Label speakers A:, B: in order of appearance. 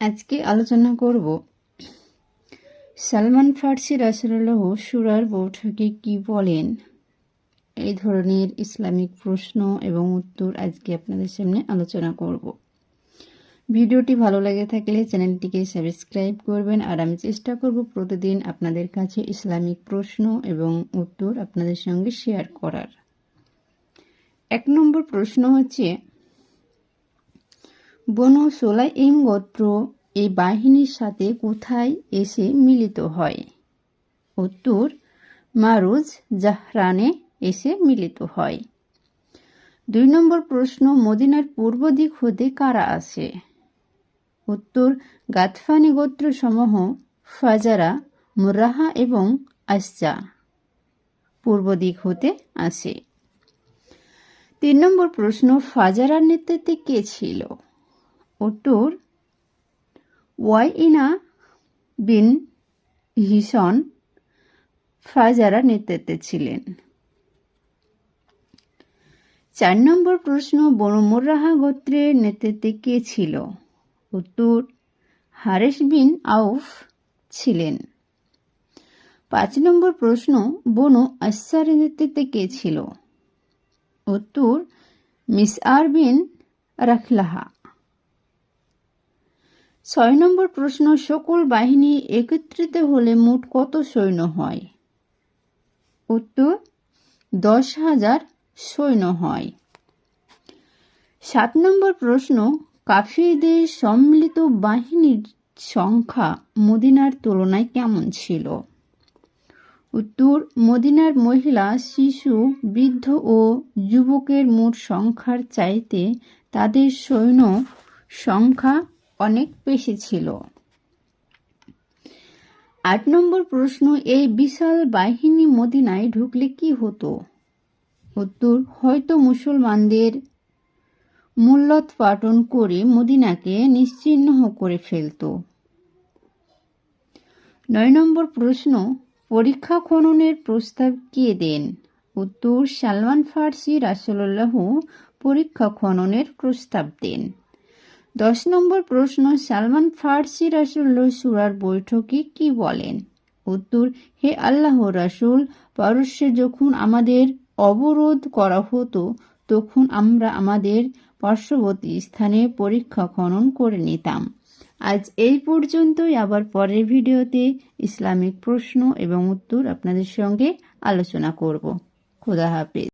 A: আজকে আলোচনা করব সালমান ফার্সি রাসুল্লাহ সুরার বৈঠকে কি বলেন? এই ধরনের ইসলামিক প্রশ্ন এবং উত্তর আজকে আপনাদের সামনে আলোচনা করব। ভিডিওটি ভালো লাগে থাকলে চ্যানেলটিকে সাবস্ক্রাইব করবেন আর আমি চেষ্টা করব প্রতিদিন আপনাদের কাছে ইসলামিক প্রশ্ন এবং উত্তর আপনাদের সঙ্গে শেয়ার করার। এক নম্বর প্রশ্ন হচ্ছে বনু সোলাইম গোত্র এই বাহিনীর সাথে কোথায় এসে মিলিত হয়? উত্তর, মারুজ জাহরানে এসে মিলিত হয়। দুই নম্বর প্রশ্ন, মদিনার পূর্ব দিক হতে কারা আসে উত্তর, গাতফানি গোত্র সমূহ ফাজারা, মুরাহা এবং আসজা পূর্ব দিক হতে আসে তিন নম্বর প্রশ্ন, ফাজারার নেতৃত্বে কে ছিল? উত্তর ওয়াইনা বিন হিসন ফাজারা নেতৃত্বে ছিলেন। চার নম্বর প্রশ্ন, বনু মুরাহা গোত্রের নেতৃত্বে কে ছিল? উত্তর হারেস বিন আউফ ছিলেন। পাঁচ নম্বর প্রশ্ন, বনু আসারের নেতৃত্বে কে ছিল? উত্তর মিস আর বিন রাখলাহা। ছয় নম্বর প্রশ্ন, সকল বাহিনী একত্রিত হলে মোট কত সৈন্য হয়? উত্তর, দশ হাজার সৈন্য হয়। সাত নম্বর প্রশ্ন, কাফিরদের সম্মিলিত বাহিনীর সংখ্যা মদিনার তুলনায় কেমন ছিল? উত্তর, মদিনার মহিলা, শিশু, বৃদ্ধ ও যুবকের মোট সংখ্যার চাইতে তাদের সৈন্য সংখ্যা অনেক বেশি ছিল। আট নম্বর প্রশ্ন, এই বিশাল বাহিনী মদিনায় ঢুকলে কি হতো? উত্তর, হয়তো মুসলমানদের মূল্যোৎপাটন করে মদিনাকে নিশ্চিহ্ন করে ফেলত। নয় নম্বর প্রশ্ন, পরীক্ষা খননের প্রস্তাব কে দেন? উত্তর, সালমান ফার্সি রাসুল্লাহ পরীক্ষা খননের প্রস্তাব দেন। দশ নম্বর প্রশ্ন, সালমান ফার্সি রাসুল্লাহ সুরার বৈঠকে কি বলেন? উত্তর, হে আল্লাহ রাসুল পারস্যে যখন আমাদের অবরোধ করা হতো, তখন আমরা আমাদের পার্শ্ববর্তী স্থানে পরীক্ষা খনন করে নিতাম। আজ এই পর্যন্তই, আবার পরের ভিডিওতে ইসলামিক প্রশ্ন এবং উত্তর আপনাদের সঙ্গে আলোচনা করব। খুদা হাফিজ।